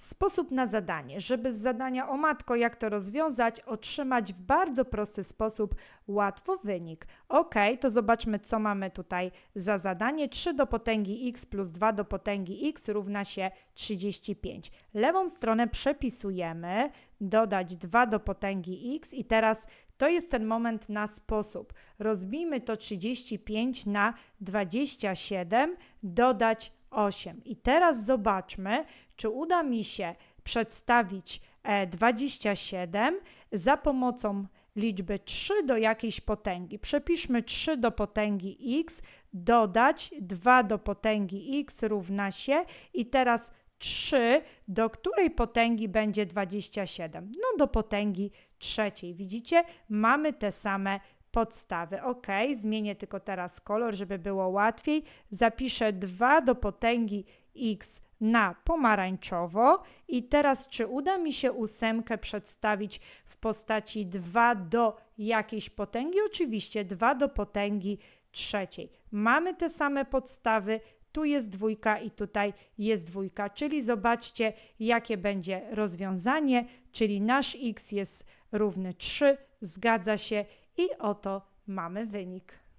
Sposób na zadanie, żeby z zadania o matko, jak to rozwiązać, otrzymać w bardzo prosty sposób łatwo wynik. Ok, to zobaczmy, co mamy tutaj za zadanie. 3 do potęgi x plus 2 do potęgi x równa się 35. Lewą stronę przepisujemy, dodać 2 do potęgi x i teraz to jest ten moment na sposób. Rozbijmy to 35 na 27, dodać 8. I teraz zobaczmy, czy uda mi się przedstawić e, 27 za pomocą liczby 3 do jakiejś potęgi. Przepiszmy 3 do potęgi x, dodać 2 do potęgi x równa się i teraz 3, do której potęgi będzie 27? No do potęgi trzeciej. Widzicie? Mamy te same podstawy. Ok, zmienię tylko teraz kolor, żeby było łatwiej. Zapiszę 2 do potęgi x na pomarańczowo i teraz czy uda mi się ósemkę przedstawić w postaci 2 do jakiejś potęgi? Oczywiście 2 do potęgi trzeciej. Mamy te same podstawy, tu jest dwójka i tutaj jest dwójka, czyli zobaczcie, jakie będzie rozwiązanie, czyli nasz x jest równy 3, zgadza się i oto mamy wynik.